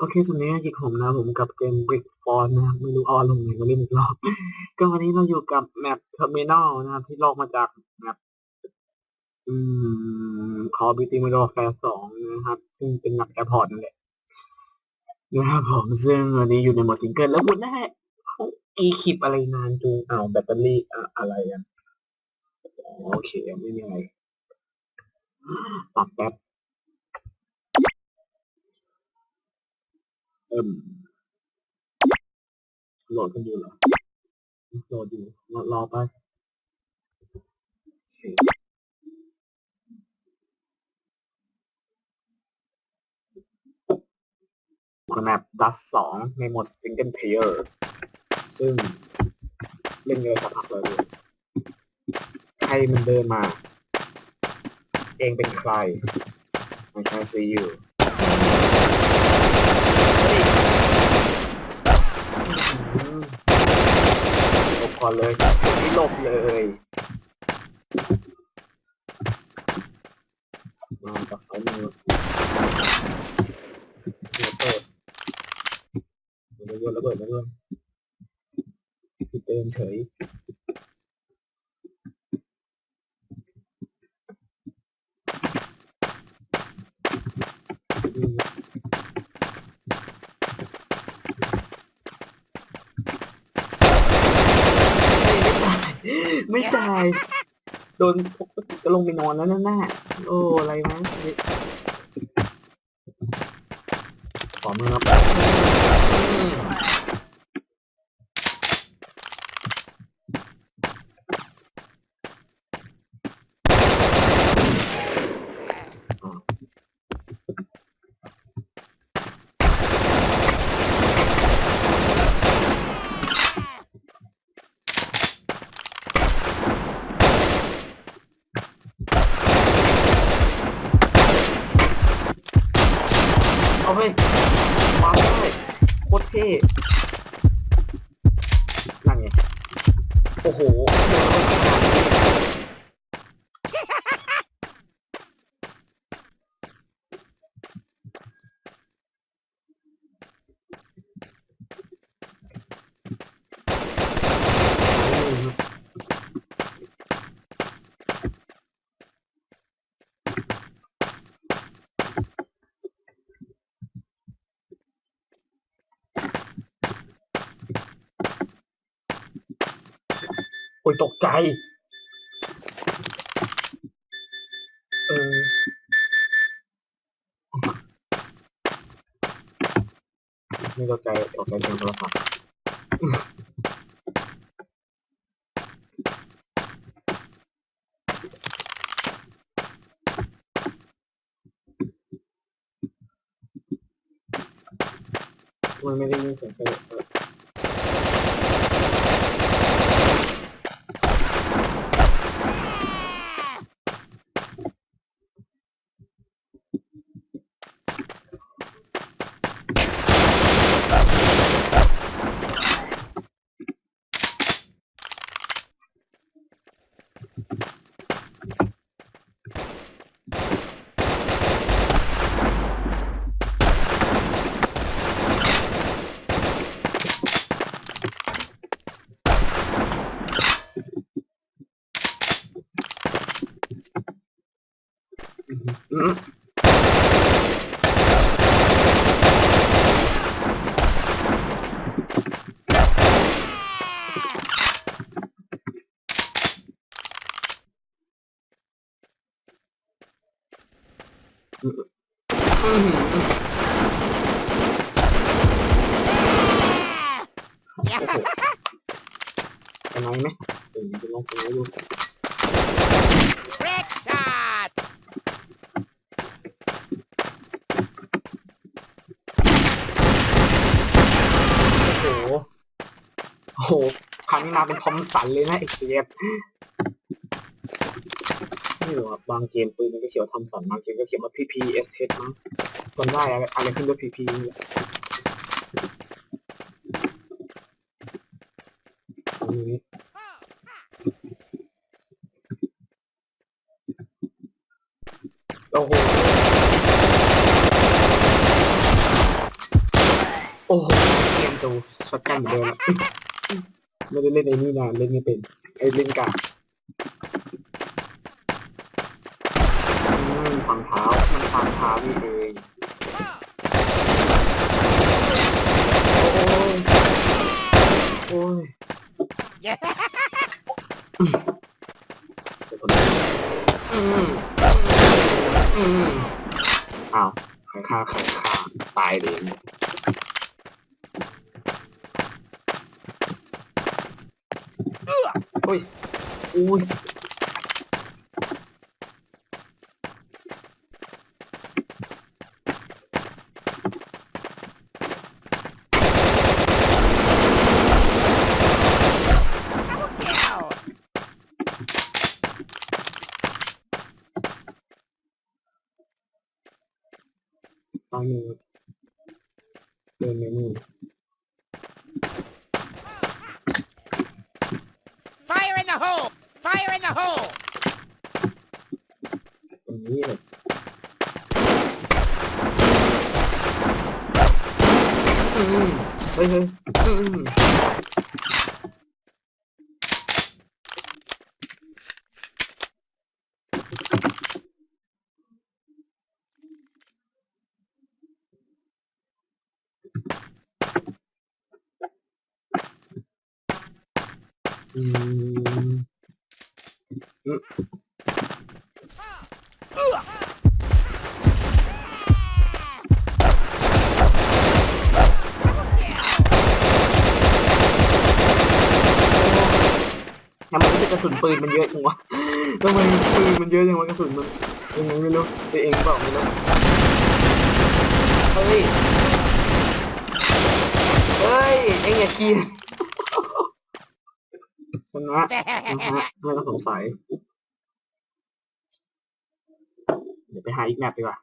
โอเคสวัสดีครับผมนะผมกับเกม Brick f o r นะครับไม่รู้ออารมณ์ไหนมาเล่นอีกรอบ ก็วันนี้เราอยู่กับแมป Terminal นะครับ ที่ลอกมาจากแมปอืม Call of Duty Modern Warfare 2นะครับ ซึ่งเป็นแมปแอร์พอร์ตนั่นแหละนะครับผมซึ่งวันนี้อยู่ในโหมดซิงเกิลแล้วคุณได้เขาอีคิปอะไรนานจูงเอาวแบตเตอรี่อะอะไรกันอ๋อโอเคไม่มีอะไรปรับแป๊บ เอิ่มโหลดกันอยู่เหรอโหลดอยู่รอรอไปโอเคกับแมปดัสสองในโหมดซิงเกิลเพลเยอร์ซึ่งเล่นเยอะสักพักเลยใครมันเดินมา เองเป็นใคร I can see you หลบก่อนเลยครับนี่หลบเลยมาจากซ้ามือระเบิดระเบิดระเบิดระเบิดเติมเฉยอืม ไม่ตาย โดนปกติก็ลงไปนอนแล้วนั่นน่ะโอ้อะไรวะขอมือครับอืมอะเอาเฮ้ย วางได้โคตรเท่นั่นไงโอ้โหเดี๋ยว ยตกใจ เออไม่ตกใจตกใจเสียงโทรศัพท์มันไม่ได้ยินเสียงเออเออ ไงไหมเดี๋ยวจะลองเป็นไงดู Trick shot! โอ้โห โหครั้งนี้มาเป็นทอมสันเลยนะไอ้เชียไม่รู้อบางเกมปืนมันก็เขียนว่าทอมสันบางเกมก็เขียนว่า PPSH มั้งจนได้อะไรอะไรขึ้นด้วย PP โอ้โห โอ้โหเตรียมตัวช็อตกันเหมือนเดิม ไม่ได้เล่นไอ้นี่นานเล่นไม่เป็นไอ้เล่นกาอืมฝังเท้ามันฝังเท้านี่เองโอ้ยโอ้ยเดี๋ยวก่อนนะอืมอืมอ้าวใครฆ่าใครฆ่าตายเลยเนี่ย อุ้ยอุ้ยซ้ายมือเดินเมนู Fire in the hole! Fire in the hole! ตรงนี้เลยอืมเฮ้ยเฮ้ยอืม ทำไมกกระสุนปืนมันเยอะจังวะทำไมปืนมันเยอะจังวะกระสุนมันยังไงไม่รู้ตัวเองเปล่าไม่รู้เฮ้ย เฮ้ย เอ็งอย่ากิน ชนะนะฮะไม่ต้องสงสัย เดี๋ยวไปหาอีกแมปดีกว่า